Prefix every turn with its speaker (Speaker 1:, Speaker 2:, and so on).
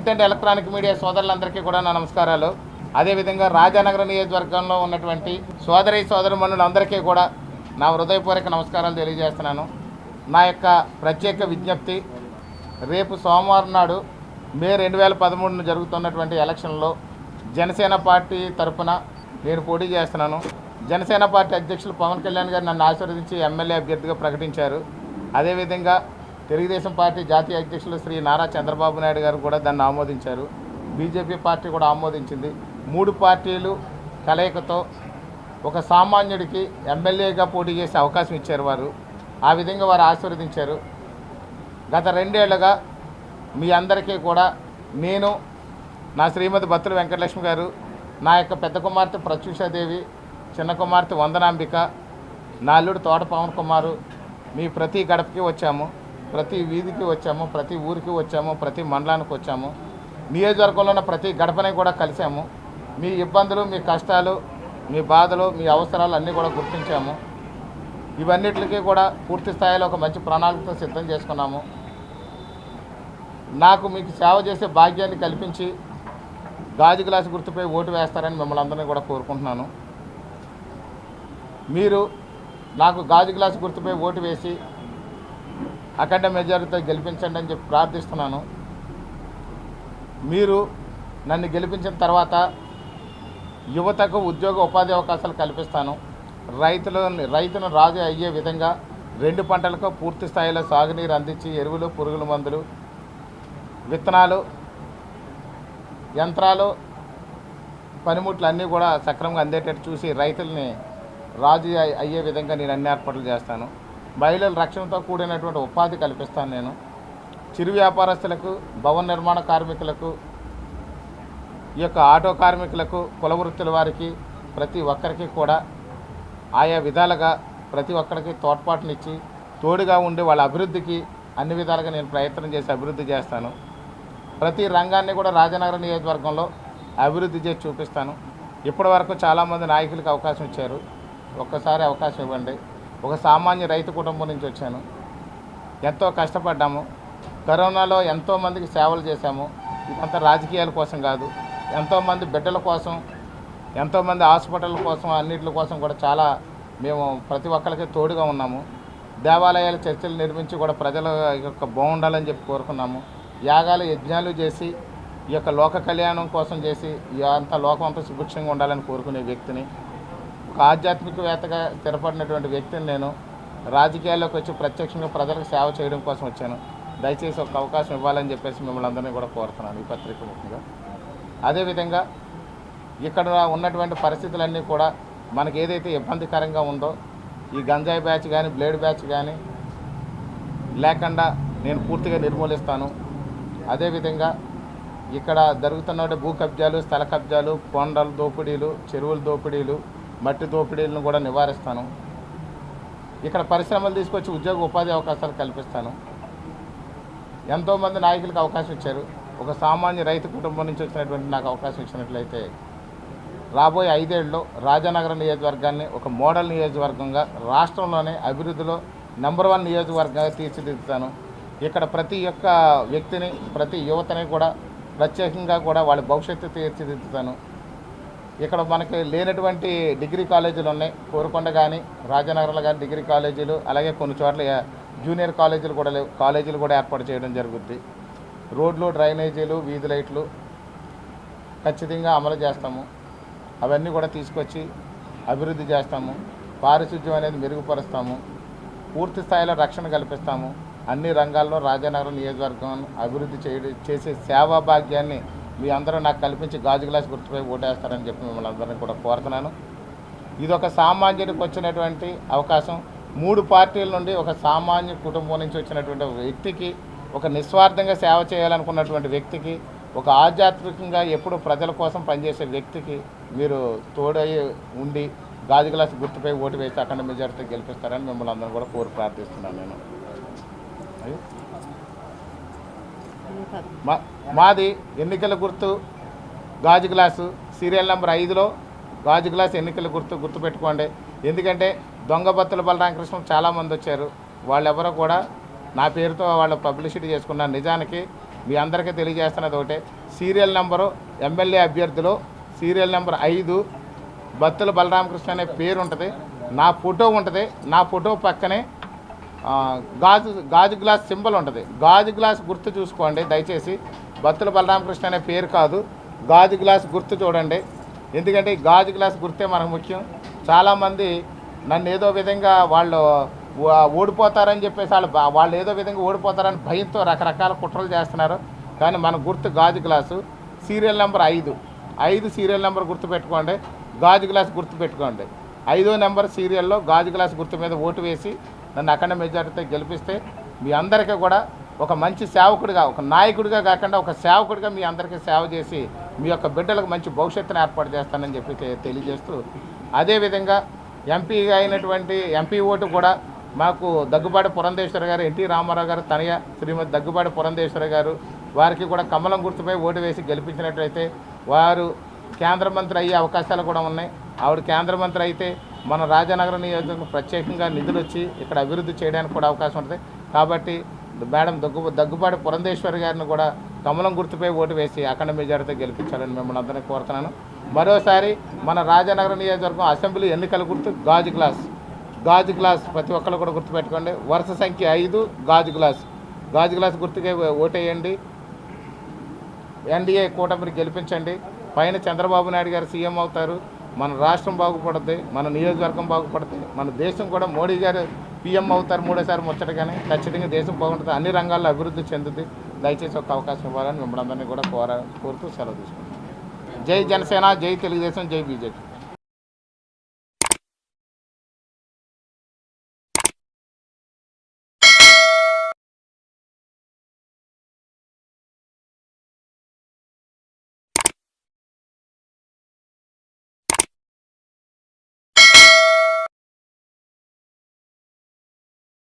Speaker 1: Print and electronic media సోదరులందరికీ కూడా నా నమస్కారాలు. అదేవిధంగా రాజానగర నియోజకవర్గంలో ఉన్నటువంటి సోదరి సోదరుమణులందరికీ కూడా నా హృదయపూర్వక నమస్కారాలు తెలియజేస్తున్నాను. నా యొక్క ప్రత్యేక విజ్ఞప్తి రేపు సోమవారం నాడు మే రెండు వేల పదమూడున జరుగుతున్నటువంటి ఎలక్షన్లో జనసేన పార్టీ తరఫున నేను పోటీ చేస్తున్నాను. జనసేన పార్టీ అధ్యక్షులు పవన్ కళ్యాణ్ గారు నన్ను ఆశీర్వదించి ఎమ్మెల్యే అభ్యర్థిగా ప్రకటించారు. అదేవిధంగా తెలుగుదేశం పార్టీ జాతీయ అధ్యక్షులు శ్రీ నారా చంద్రబాబు నాయుడు గారు కూడా దాన్ని ఆమోదించారు. బీజేపీ పార్టీ కూడా ఆమోదించింది. మూడు పార్టీలు కలయికతో ఒక సామాన్యుడికి ఎమ్మెల్యేగా పోటీ చేసే అవకాశం ఇచ్చారు వారు. ఆ విధంగా వారు ఆశీర్వదించారు. గత రెండేళ్ళుగా మీ అందరికీ కూడా నేను నా శ్రీమతి బత్తుల వెంకటలక్ష్మి గారు నా యొక్క పెద్ద కుమార్తె ప్రత్యూషాదేవి చిన్న కుమార్తె వందనాంబిక నా అల్లుడు తోట పవన్ కుమారు మీ ప్రతి గడపకి వచ్చాము. ప్రతి వీధికి వచ్చాము ప్రతి ఊరికి వచ్చాము ప్రతి మండలానికి వచ్చాము. నియోజకవర్గంలో ఉన్న ప్రతి గడపని కూడా కలిసాము మీ ఇబ్బందులు మీ కష్టాలు మీ బాధలు మీ అవసరాలు అన్నీ కూడా గుర్తించాము. ఇవన్నిటికీ కూడా పూర్తి స్థాయిలో ఒక మంచి ప్రణాళికతో సిద్ధం చేసుకున్నాము. నాకు మీకు సేవ చేసే భాగ్యాన్ని కల్పించి గాజు గ్లాసు గుర్తుపై ఓటు వేస్తారని మిమ్మల్ని అందరినీ కూడా కోరుకుంటున్నాను. మీరు నాకు గాజు గ్లాసు గుర్తుపై ఓటు వేసి అఖండ మెజారిటీతో గెలిపించండి అని చెప్పి ప్రార్థిస్తున్నాను. మీరు నన్ను గెలిపించిన తర్వాత యువతకు ఉద్యోగ ఉపాధి అవకాశాలు కల్పిస్తాను. రైతులు రైతును రాజు అయ్యే విధంగా రెండు పంటలకు పూర్తి స్థాయిలో సాగునీరు అందించి ఎరువులు పురుగుల మందులు విత్తనాలు యంత్రాలు పనిముట్లు అన్నీ కూడా సక్రమంగా అందేటట్టు చూసి రైతుల్ని రాజు అయ్యే విధంగా నేను అన్ని ఏర్పాట్లు చేస్తాను. మహిళల రక్షణతో కూడినటువంటి ఉపాధి కల్పిస్తాను నేను. చిరు వ్యాపారస్తులకు భవన నిర్మాణ కార్మికులకు ఈ యొక్క ఆటో కార్మికులకు కుల వృత్తుల వారికి ప్రతి ఒక్కరికి కూడా ఆయా విధాలుగా ప్రతి ఒక్కరికి తోడ్పాటునిచ్చి తోడుగా ఉండి వాళ్ళ అభివృద్ధికి అన్ని విధాలుగా నేను ప్రయత్నం చేసి అభివృద్ధి చేస్తాను. ప్రతి రంగాన్ని కూడా రాజనగరం నియోజకవర్గంలో అభివృద్ధి చేసి చూపిస్తాను. ఇప్పటి వరకు చాలామంది నాయకులకు అవకాశం ఇచ్చారు. ఒక్కసారి అవకాశం ఇవ్వండి. ఒక సామాన్య రైతు కుటుంబం నుంచి వచ్చాను. ఎంతో కష్టపడ్డాము. కరోనాలో ఎంతోమందికి సేవలు చేశాము. ఇదంతా రాజకీయాల కోసం కాదు. ఎంతోమంది బిడ్డల కోసం ఎంతోమంది హాస్పిటల్ కోసం అన్నిటి కోసం కూడా చాలా మేము ప్రతి ఒక్కరికి తోడుగా ఉన్నాము. దేవాలయాల చర్చలు నిర్మించి కూడా ప్రజల యొక్క బాగుండాలని చెప్పి కోరుకున్నాము. యాగాలు యజ్ఞాలు చేసి ఈ యొక్క లోక కళ్యాణం కోసం చేసి అంత లోకం అంతా సుభిక్షంగా ఉండాలని కోరుకునే వ్యక్తిని ఒక ఆధ్యాత్మికవేత్తగా స్థిరపడినటువంటి వ్యక్తిని నేను రాజకీయాల్లోకి వచ్చి ప్రత్యక్షంగా ప్రజలకు సేవ చేయడం కోసం వచ్చాను. దయచేసి ఒక అవకాశం ఇవ్వాలని చెప్పేసి మిమ్మల్ని అందరినీ కూడా కోరుతున్నాను ఈ పత్రిక ముఖ్యంగా. అదేవిధంగా ఇక్కడ ఉన్నటువంటి పరిస్థితులన్నీ కూడా మనకి ఏదైతే ఇబ్బందికరంగా ఉందో ఈ గంజాయి బ్యాచ్ కానీ బ్లేడ్ బ్యాచ్ కానీ లేకుండా నేను పూర్తిగా నిర్మూలిస్తాను. అదేవిధంగా ఇక్కడ జరుగుతున్న భూ కబ్జాలు స్థల కబ్జాలు కొండల దోపిడీలు చెరువుల దోపిడీలు మట్టి దోపిడీలను కూడా నివారిస్తాను. ఇక్కడ పరిశ్రమలు తీసుకొచ్చి ఉద్యోగ ఉపాధి అవకాశాలు కల్పిస్తాను. ఎంతోమంది నాయకులకు అవకాశం ఇచ్చారు. ఒక సామాన్య రైతు కుటుంబం నుంచి వచ్చినటువంటి నాకు అవకాశం ఇచ్చినట్లయితే రాబోయే ఐదేళ్ళలో రాజానగరం నియోజకవర్గాన్ని ఒక మోడల్ నియోజకవర్గంగా రాష్ట్రంలోనే అభివృద్ధిలో నెంబర్ వన్ నియోజకవర్గంగా తీర్చిదిద్దుతాను. ఇక్కడ ప్రతి ఒక్క వ్యక్తిని ప్రతి యువతని కూడా ప్రత్యేకంగా కూడా వాళ్ళ భవిష్యత్తు తీర్చిదిద్దుతాను. ఇక్కడ మనకి లేనటువంటి డిగ్రీ కాలేజీలు ఉన్నాయి. కోరుకొండ కానీ రాజనగరంలో కానీ డిగ్రీ కాలేజీలు అలాగే కొన్ని చోట్ల జూనియర్ కాలేజీలు కూడా లేవు. కాలేజీలు కూడా ఏర్పాటు చేయడం జరుగుద్ది. రోడ్లు డ్రైనేజీలు వీధి లైట్లు ఖచ్చితంగా అమలు చేస్తాము. అవన్నీ కూడా తీసుకొచ్చి అభివృద్ధి చేస్తాము. పారిశుద్ధ్యం అనేది మెరుగుపరుస్తాము. పూర్తి స్థాయిలో రక్షణ కల్పిస్తాము. అన్ని రంగాల్లో రాజానగరం నియోజకవర్గం అభివృద్ధి చేయడం చేసే సేవా భాగ్యాన్ని మీ అందరూ నాకు కల్పించి గాజు గ్లాస్ గుర్తుపై ఓటేస్తారని చెప్పి మిమ్మల్ని అందరినీ కూడా కోరుతున్నాను. ఇది ఒక సామాన్యుడికి వచ్చినటువంటి అవకాశం. మూడు పార్టీల నుండి ఒక సామాన్య కుటుంబం నుంచి వచ్చినటువంటి ఒక వ్యక్తికి ఒక నిస్వార్థంగా సేవ చేయాలనుకున్నటువంటి వ్యక్తికి ఒక ఆధ్యాత్మికంగా ఎప్పుడు ప్రజల కోసం పనిచేసే వ్యక్తికి మీరు తోడై ఉండి గాజు గ్లాస్ గుర్తుపై ఓటు వేసి అఖండ మెజార్టీతో గెలిపిస్తారని మిమ్మల్ని అందరూ కూడా కోరి ప్రార్థిస్తున్నాను నేను. మాది ఎన్నికల గుర్తు గాజు గ్లాసు సీరియల్ నెంబర్ ఐదులో గాజు గ్లాస్ ఎన్నికల గుర్తు గుర్తుపెట్టుకోండి. ఎందుకంటే దొంగ బత్తుల బలరామకృష్ణ చాలామంది వచ్చారు. వాళ్ళెవరో కూడా నా పేరుతో వాళ్ళు పబ్లిసిటీ చేసుకున్నారు నిజానికి మీ అందరికీ తెలియజేస్తున్నది ఒకటే. సీరియల్ నెంబరు ఎమ్మెల్యే అభ్యర్థిలో సీరియల్ నెంబర్ ఐదు బత్తుల బలరామకృష్ణ అనే పేరు ఉంటుంది నా ఫోటో ఉంటుంది. నా ఫోటో పక్కనే గాజు గాజు గ్లాస్ సింబల్ ఉంటుంది. గాజు గ్లాస్ గుర్తు చూసుకోండి దయచేసి. బత్తుల బలరామకృష్ణ అనే పేరు కాదు. గాజు గ్లాస్ గుర్తు చూడండి. ఎందుకంటే ఈ గాజు గ్లాస్ గుర్తే మనకు ముఖ్యం. చాలామంది నన్ను ఏదో విధంగా వాళ్ళు ఓ- ఓడిపోతారని చెప్పేసి వాళ్ళు వాళ్ళు ఏదో విధంగా ఓడిపోతారని భయంతో రకరకాల కుట్రలు చేస్తున్నారు. కానీ మన గుర్తు గాజు గ్లాసు. సీరియల్ నెంబర్ ఐదు. ఐదు సీరియల్ నెంబర్ గుర్తు పెట్టుకోండి. గాజు గ్లాస్ గుర్తు పెట్టుకోండి. ఐదో నెంబర్ సీరియల్లో గాజు గ్లాస్ గుర్తు మీద ఓటు వేసి నన్ను అఖండ మెజార్టీతో గెలిపిస్తే మీ అందరికీ కూడా ఒక మంచి సేవకుడిగా ఒక నాయకుడిగా కాకుండా ఒక సేవకుడిగా మీ అందరికీ సేవ చేసి మీ యొక్క బిడ్డలకు మంచి భవిష్యత్తును ఏర్పాటు చేస్తానని చెప్పి తెలియజేస్తూ అదేవిధంగా ఎంపీగా అయినటువంటి ఎంపీ ఓటు కూడా మాకు దగ్గుబాటి పురంధేశ్వర గారు ఎన్టీ రామారావు గారు తనయ శ్రీమతి దగ్గుబాటి పురంధేశ్వర గారు వారికి కూడా కమలం గుర్తుపై ఓటు వేసి గెలిపించినట్లయితే వారు కేంద్ర మంత్రి అయ్యే అవకాశాలు కూడా ఉన్నాయి. ఆవిడ కేంద్ర మంత్రి అయితే మన రాజానగర నియోజకవర్గం ప్రత్యేకంగా నిధులు వచ్చి ఇక్కడ అభివృద్ధి చేయడానికి కూడా అవకాశం ఉంటుంది. కాబట్టి మేడం దగ్గు దగ్గుబాటి పురంధేశ్వరి గారిని కూడా కమలం గుర్తుపై ఓటు వేసి అఖండ మెజారిటీతో గెలిపించాలని మిమ్మల్ని అందరినీ కోరుతున్నాను. మరోసారి మన రాజానగర నియోజకవర్గం అసెంబ్లీ ఎన్నికల గుర్తు గాజు గ్లాస్. గాజు గ్లాస్ ప్రతి ఒక్కరు కూడా గుర్తుపెట్టుకోండి. వరుస సంఖ్య ఐదు గాజు గ్లాస్. గాజు గ్లాస్ గుర్తుకే ఓటేయండి. ఎన్డీఏ కూటమిని గెలిపించండి. పైన చంద్రబాబు నాయుడు గారు సీఎం అవుతారు. మన రాష్ట్రం బాగుపడుతుంది మన నియోజకవర్గం బాగుపడుతుంది మన దేశం కూడా మోడీ గారు పీఎం అవుతారు మూడోసారి ముచ్చటగానే ఖచ్చితంగా దేశం బాగుంటుంది అన్ని రంగాల్లో అభివృద్ధి చెందుతుంది దయచేసి ఒక అవకాశం ఇవ్వాలని మిమ్మల్ని అందరినీ కూడా కోర కోరుతూ సెలవు తీసుకుంటాం జై జనసేన జై తెలుగుదేశం జై బీజేపీ.